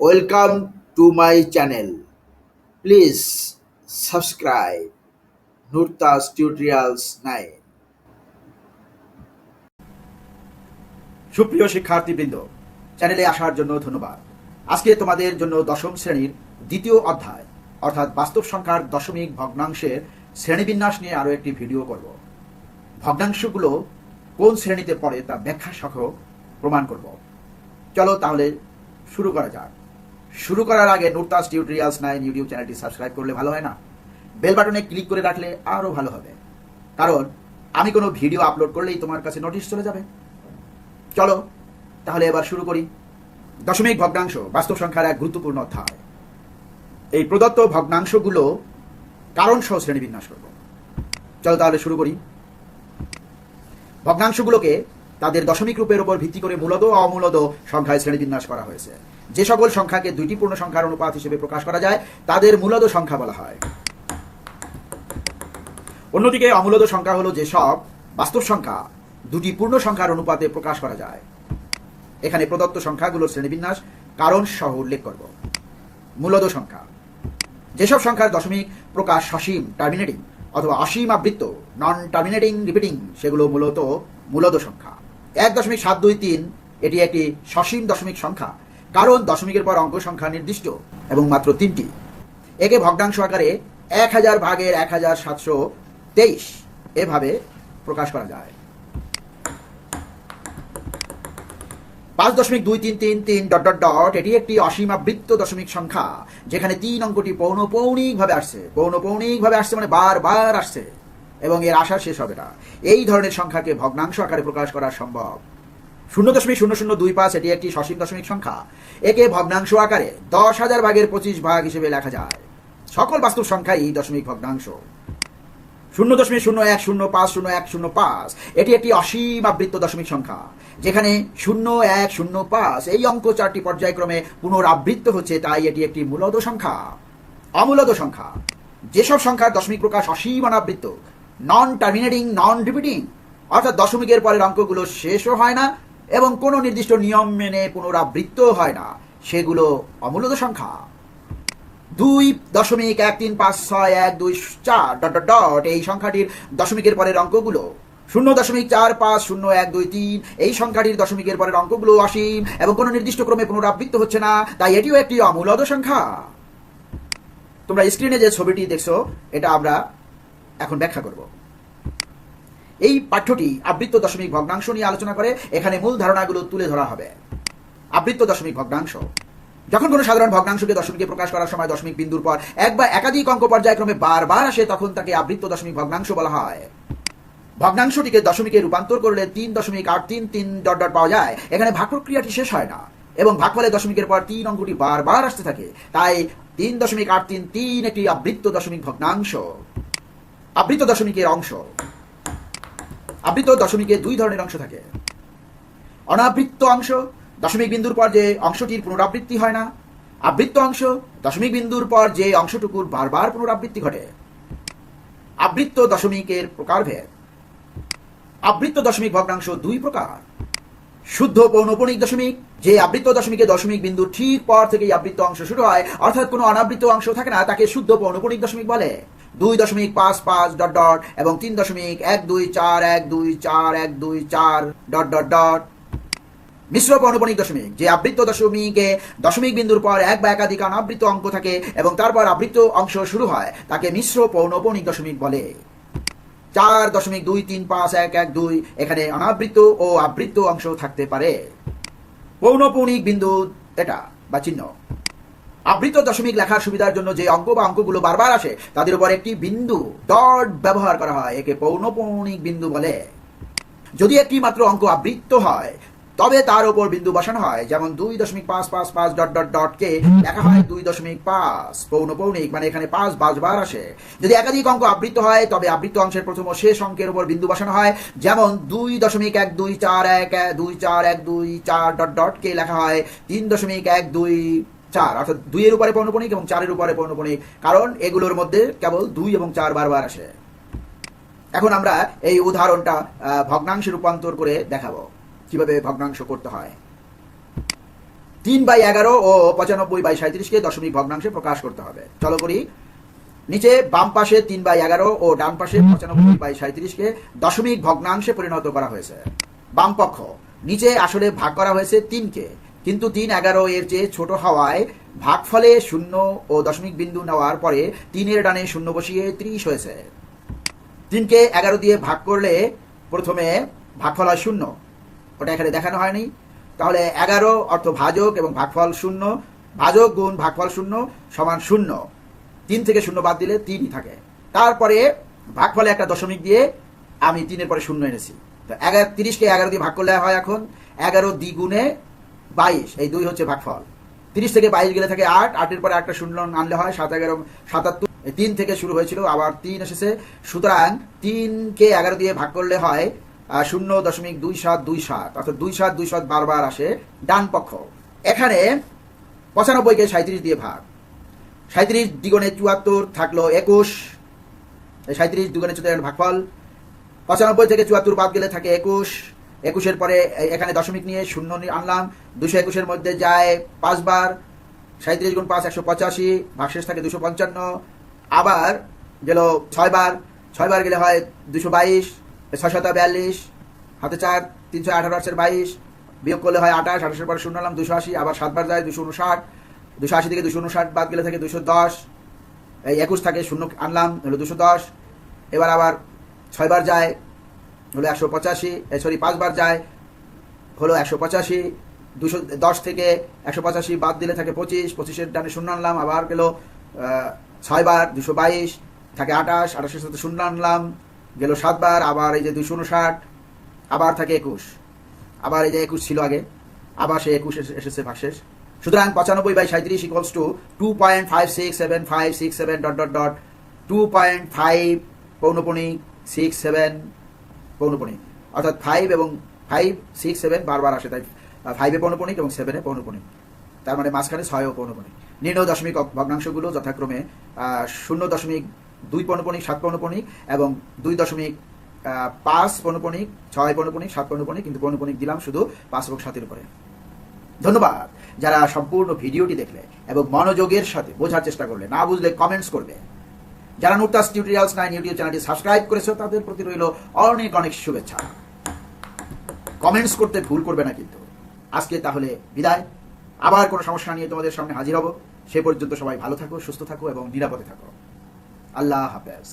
Welcome to my channel please subscribe Nurtas tutorials nine সুপ্রিয় শিক্ষার্থীবৃন্দ চ্যানেলে আসার জন্য ধন্যবাদ। আজকে তোমাদের জন্য দশম শ্রেণির দ্বিতীয় অধ্যায়, অর্থাৎ বাস্তব সংখ্যার দশমিক ভগ্নাংশের শ্রেণীবিন্যাস নিয়ে আরও একটি ভিডিও করব। ভগ্নাংশগুলো কোন শ্রেণীতে পড়ে তা ব্যাখ্যা সহ প্রমাণ করব। চলো তাহলে শুরু করা যাক। শুরু করার আগে নুরতাস টিউটোরিয়ালস নাইন ইউটিউব চ্যানেলটি সাবস্ক্রাইব করলে ভালো হয় না। বেল বাটনে ক্লিক করে রাখলে আরও ভালো হবে। কারণ আমি কোনো ভিডিও আপলোড করলেই তোমার কাছে নোটিশ চলে যাবে। চলো, তাহলে এবার শুরু করি। দশমিক ভগ্নাংশ, বাস্তব সংখ্যার এক গুরুত্বপূর্ণ অধ্যায়। এই প্রদত্ত ভগ্নাংশগুলো কারণ সহ শ্রেণীবিন্যাস করব। চলো তাহলে শুরু করি। ভগ্নাংশগুলোকে তাদের দশমিক রূপের উপর ভিত্তি করে মূলত অমূলত সংখ্যায় শ্রেণীবিন্যাস করা হয়েছে। যে সকল সংখ্যাকে দুইটি পূর্ণ সংখ্যার অনুপাত হিসেবে প্রকাশ করা যায়, তাদের মূলত সংখ্যা বলা হয়। অন্যদিকে অমূলত সংখ্যা হলো যেসব বাস্তব সংখ্যা দুটি পূর্ণ সংখ্যার অনুপাতে প্রকাশ করা যায়। এখানে প্রদত্ত সংখ্যাগুলোর শ্রেণীবিন্যাস কারণ সহ উল্লেখ করব। মূলত সংখ্যা। যেসব সংখ্যার দশমিক প্রকাশ সসীম টার্মিনেটিং অথবা অসীম আবৃত্ত নন টার্মিনেটিং রিপিটিং সেগুলো মূলত মূলত সংখ্যা। এক দশমিক সাত দুই তিন, এটি একটি সসীম দশমিক সংখ্যা। কারণ দশমিকের পর অঙ্ক সংখ্যা নির্দিষ্ট এবং মাত্র তিনটি। একে ভগ্নাংশ আকারে এক হাজার ভাগের এক হাজার সাতশো তেইশ এভাবে প্রকাশ করা যায়। পাঁচ দশমিক দুই তিন তিন তিন ডট ডট ডট, এটি একটি অসীমাবৃত্ত দশমিক সংখ্যা, যেখানে তিন অঙ্কটি পৌনপৌণিক ভাবে আসছে। পৌনপৌণিক ভাবে আসছে মানে বারবার আসছে এবং এর আশা শেষ হবে না। এই ধরনের সংখ্যাকে ভগ্নাংশ আকারে প্রকাশ করা সম্ভব শূন্য দশমিক শূন্য শূন্য দুই পাঁচ এটি একটি সসীম দশমিক সংখ্যা। একে ভগ্নাংশ আকারে দশ হাজার ভাগের পঁচিশ ভাগ হিসেবে লেখা যায়। সকল বাস্তব সংখ্যাই দশমিক ভগ্নাংশ। শূন্য দশমিক শূন্য এক শূন্য পাঁচ শূন্য এক শূন্য পাঁচ, এটি একটি অসীম আবৃত্ত দশমিক সংখ্যা, যেখানে শূন্য এক শূন্য পাঁচ এই অঙ্ক চারটি পর্যায়ক্রমে পুনরাবৃত্ত হচ্ছে, তাই এটি একটি মূলত সংখ্যা অমূলত সংখ্যা। যেসব সংখ্যার দশমিক প্রকাশ অসীম অনাবৃত্ত নন টার্মিনেটিং নন রিপিটিং অর্থাৎ দশমিকের পরের অঙ্কগুলো শেষও হয় না এবং কোনো নির্দিষ্ট নিয়ম মেনে পুনরাবৃত্ত হয় না। সেগুলো অমূলত সংখ্যা। দুই দশমিক এক তিন পাঁচ ছয় এক দুই চার ডট ডট ডট এই সংখ্যাটির দশমিকের পরের অঙ্কগুলো। শূন্য দশমিক চার পাঁচ শূন্য এক দুই তিন এই সংখ্যাটির দশমিকের পরের অঙ্কগুলো অসীম এবং কোনো নির্দিষ্ট ক্রমে পুনরাবৃত্ত হচ্ছে না, তাই এটিও একটি অমূলদ সংখ্যা। তোমরা স্ক্রিনে যে ছবিটি দেখছ, এটা আমরা এখন ব্যাখ্যা করব। এই পাঠ্যটি আবৃত্ত দশমিক ভগ্নাংশ নিয়ে আলোচনা করে, এখানে মূল ধারণাগুলো তুলে ধরা হবে। আবৃত্ত দশমিক ভগ্নাংশ। যখন কোনো সাধারণ ভগ্নাংশকে দশমিকে প্রকাশ করার সময় দশমিক বিন্দুর পর এক বা একাধিক অঙ্ক পর্যায়ক্রমে বারবার আসে, তখন তাকে আবৃত্ত দশমিক ভগ্নাংশ বলা হয়। ভগ্নাংশটিকে দশমিকে রূপান্তর করলে তিন দশমিক আট তিন তিন ডট ডট পাওয়া যায়। এখানে ভাগ প্রক্রিয়াটি শেষ হয় না এবং ভাগ ভাগফলে দশমিকের পর তিন অঙ্কটি বারবার আসতে থাকে। তাই তিন দশমিক আট তিন তিন একটি আবৃত্ত দশমিক ভগ্নাংশ। আবৃত্ত দশমিকের অংশ। আবৃত্ত দশমিকে দুই ধরনের অংশ থাকে। অনাবৃত্ত অংশ দশমিক বিন্দুর পর যে অংশটির পুনরাবৃত্তি হয় না, আবৃত্ত অংশ দশমিক বিন্দুর পর যে অংশটুকুর বারবার পুনরাবৃত্তি ঘটে। আবৃত্ত দশমিকের প্রকারভেদ। আবৃত্ত দশমিক ভগ্নাংশ দুই প্রকার। শুদ্ধ পৌনপণিক দশমিক, যে আবৃত্ত দশমিকে দশমিক বিন্দু ঠিক পর থেকেই আবৃত্ত অংশ শুরু হয়, অর্থাৎ কোনো অনাবৃত্ত অংশ থাকে না, তাকে শুদ্ধ পৌনপণিক দশমিক বলে। দুই দশমিক পাঁচ পাঁচ ডট ডট এবং তিন দশমিক এক দুই চার এক দুই চার এক দুই চার ডট ডট ডট মিশ্র পৌনপণিক দশমিক, যে আবৃত্ত দশমিকে দশমিক বিন্দুর পর এক বা একাধিক অনাবৃত অঙ্ক থাকে এবং তারপর আবৃত্ত অংশ শুরু হয়, তাকে মিশ্র পৌনপণিক দশমিক বলে। চার দশমিক দুই তিন পাঁচ এক এক দুই, এখানে অনাবৃত্ত ও আবৃত্ত অংশ থাকতে পারে। পৌনপৌনিক বিন্দু এটা বা চিহ্ন। আবৃত দশমিক লেখার সুবিধার জন্য যে অঙ্ক বা অঙ্কগুলো বারবার আসে তাদের উপর একটি বিন্দু ডট ব্যবহার করা হয় একে পৌনপৌনিক বিন্দু বলে। যদি একটি মাত্র অঙ্ক আবৃত্ত হয় তবে তার উপর বিন্দু বসানো হয় যেমন দুই দশমিক পাঁচ পাঁচ পাঁচ ডট ডট ডট কে লেখা হয় দুই দশমিক পাঁচ পৌনপৌনিক মানে এখানে পাঁচ পাঁচবার আসে। যদি একাধিক অঙ্ক আবৃত্ত হয় তবে আবৃত্ত অংশের প্রথম ও শেষ অঙ্কের উপর বিন্দু বসানো হয় যেমন দুই দশমিক এক দুই চার এক এক, দুই চার এক দুই চার ডট ডট কে লেখা হয় তিন দশমিক এক দুই চার, অর্থাৎ দুইয়ের উপরে পৌনপণিক এবং চারের উপরে পৌনপণিক কারণ এগুলোর মধ্যে কেবল দুই এবং চার বারবার আসে। এখন আমরা এই উদাহরণটা ভগ্নাংশে রূপান্তর করে দেখাবো, কীভাবে ভগ্নাংশ করতে হয়। তিন বাই এগারো ও পঁচানব্বই বাই সাঁত্রিশকে দশমিক ভগ্নাংশে প্রকাশ করতে হবে। চলো করি। নিচে বাম পাশে তিন বাই এগারো ও ডান পাশে পঁচানব্বই বাই সাঁত্রিশকে দশমিক ভগ্নাংশে পরিণত করা হয়েছে। বাম পক্ষ, নিচে আসলে ভাগ করা হয়েছে তিনকে। কিন্তু তিন এগারো এর চেয়ে ছোট হওয়ায় ভাগফলে শূন্য ও দশমিক বিন্দু নেওয়ার পরে তিনের ডানে শূন্য বসিয়ে ত্রিশ হয়েছে। তিনকে এগারো দিয়ে ভাগ করলে প্রথমে ভাগফল হয় শূন্য। ওটা এখানে দেখানো হয়নি। তাহলে এগারো অর্থ ভাজক এবং ভাগফল শূন্য। ভাজক গুণ ভাগফল শূন্য সমান শূন্য। তিন থেকে শূন্য বাদ দিলে তিনই থাকে। তারপরে ভাগফলে একটা দশমিক দিয়ে আমি তিনের পরে শূন্য এনেছি। তো এগারো, তিরিশকে এগারো দিয়ে ভাগ করলে হয় এখন এগারো দ্বিগুণে বাইশ, এই দুই হচ্ছে ভাগফল। তিরিশ থেকে বাইশ গেলে থাকে আট, আটের পরে একটা শূন্য আনলে হয় সাত এগারো, সাতাত্তর। তিন থেকে শুরু হয়েছিল, আবার তিন এসেছে। সুতরাং তিনকে এগারো দিয়ে ভাগ করলে হয় শূন্য দশমিক দুই সাত দুই সাত। অর্থাৎ দুই সাত দুই সাত বারবার আসে ডান পক্ষ। এখানে পঁচানব্বইকে সাঁত্রিশ দিয়ে ভাগ। সাঁত্রিশ দ্বিগুণে চুয়াত্তর থাকল একুশ। সাঁত্রিশ দ্বিগুণে চুয়াত্তর ভাগফল। পঁচানব্বই থেকে চুয়াত্তর বাদ গেলে থাকে একুশ। একুশের পরে এখানে দশমিক নিয়ে শূন্য নিয়ে আনলাম। দুশো একুশের মধ্যে যায় পাঁচবার সাঁত্রিশ গুণ পাঁচ, একশো পঁচাশি, ভাগশেষ থাকে দুশো পঞ্চান্ন। আবার গেল ছয়বার ছয়বার গেলে হয় দুশো বাইশ, ছয় শত বিয়াল্লিশ, হাতে চার, তিনশো আঠারো আটশের বাইশ, বিয়োগ করলে হয় আঠাশ, আঠাশের পরে শূন্য আনলাম দুশো আশি, আবার সাতবার যায় দুশো উনষাট, দুশো আশি থেকে দুশো উনষাট বাদ গেলে থাকে দুশো দশ। এই একুশ থাকে শূন্য আনলাম হলো দুশো দশ। এবার আবার ছয়বার যায় হলো একশো পঁচাশি সরি, পাঁচবার যায়, হলো একশো পঁচাশি, দুশো, দশ থেকে একশো পঁচাশি বাদ দিলে থাকে পঁচিশ, পঁচিশের ডানে শূন্য আনলাম, আবার গেল ছয়বার, দুশো বাইশ, থাকে আঠাশ, আঠাশের সাথে শূন্য আনলাম, গেল সাতবার, আবার এই যে দুশো উনষাট, আবার থাকে একুশ, আবার এই যে একুশ ছিল আগে, আবার সে একুশ এসে- এসেছে ভাগশেষ সুতরাং পঁচানব্বই বাই সাঁত্রিশ equals to two point five six seven five six seven dot dot dot two point five পৌনপণিক six seven পৌনপণিক অর্থাৎ ফাইভ এবং ফাইভ সিক্স সেভেন বারবার আসে, তাই ফাইভে পৌনপণিক এবং সেভেনে পৌনপণিক তার মানে মাঝখানে ছয় ও পৌনপণিক নির্ণয় দশমিক ভগ্নাংশগুলো যথাক্রমে শূন্য দশমিক দুই পৌনপণিক সাত পৌনপণিক এবং দুই দশমিক পাঁচ পৌনপণিক ছয় পৌনপণিক সাত পৌনপণিক কিন্তু পৌনপণিক দিলাম শুধু পাঁচ এবং সাতের উপরে। ধন্যবাদ যারা সম্পূর্ণ ভিডিওটি দেখলে এবং মনোযোগের সাথে বোঝার চেষ্টা করলে, না বুঝলে কমেন্টস করবে। যারা নুটাস টিউটোরিয়ালস নাইন ইউটিউব চ্যানেলটি সাবস্ক্রাইব করেছ, তাদের প্রতি রইল অনেক অনেক শুভেচ্ছা। কমেন্টস করতে ভুল করবে না কিন্তু। আজকে তাহলে বিদায়। আবার কোনো সমস্যা নিয়ে তোমাদের সামনে হাজির হব। সে পর্যন্ত সবাই ভালো থাকো, সুস্থ থাকো এবং নিরাপদে থাকো। আল্লাহ হাফেজ।